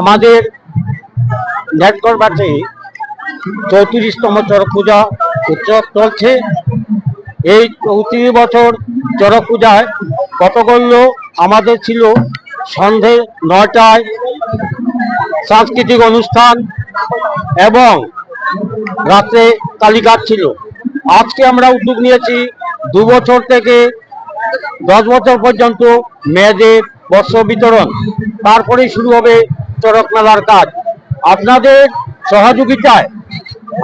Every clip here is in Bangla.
আমাদের নেটগড় বাটে চৌত্রিশতম চড়ক পূজা উৎসব চলছে। এই চৌত্রিশ বছর চড়ক পূজায় কতগুলো আমাদের ছিল সন্ধে নটায় সাংস্কৃতিক অনুষ্ঠান এবং রাত্রে কালীঘাট ছিল। আজকে আমরা উদ্যোগ নিয়েছি দু বছর থেকে দশ বছর পর্যন্ত মেয়েদের বস্ত্র বিতরণ। তারপরেই শুরু হবে চড়ক মেলার কাজ। আপনাদের সহযোগিতায়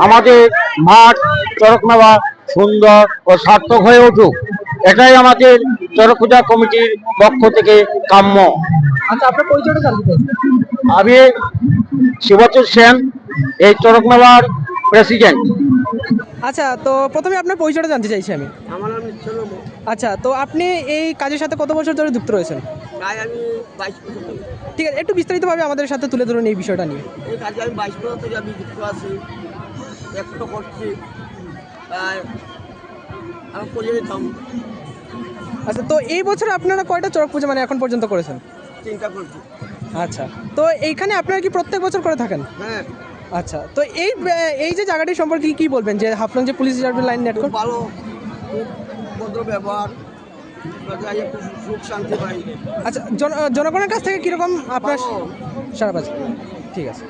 আমাদের মাঠ চড়ক মেলা সুন্দর ও সার্থক হয়ে উঠুক। এটাই আমাদের চড়ক পূজা কমিটির পক্ষ থেকে কাম্য। আচ্ছা আমি শিবচর সেন এই চড়ক মেলার প্রেসিডেন্ট। আচ্ছা তো প্রথমে আপনার পরিচয়টা জানতে চাইছি আমি। আমার নাম আচ্ছা তো আপনি এই কাজের সাথে কত বছর ধরে যুক্ত রয়েছেন? প্রায় আমি বাইশ বছর ধরে। ঠিক আছে একটু বিস্তারিতভাবে আমাদের সাথে তুলে ধরুন এই বিষয়টা নিয়ে। এই কাজে আমি বাইশ বছর থেকে আমি যুক্ত আছি একটু করছি। আমি করে আচ্ছা তো এই বছর আপনারা কয়টা চড়ক পুজো মানে এখন পর্যন্ত করেছেন? চিন্তা করছি। আচ্ছা তো এইখানে আপনারা কি প্রত্যেক বছর করে থাকেন? হ্যাঁ। আচ্ছা তো এই এই যে জায়গাটি সম্পর্কে কি বলবেন? যে হাফলং যে পুলিশ রিজার্ভ লাইন নেটওয়ার্ক ভালো ভদ্র ব্যবহার। আচ্ছা জন- জনগণের কাছ থেকে কীরকম আপনার। সারা পাচ্ছে ঠিক আছে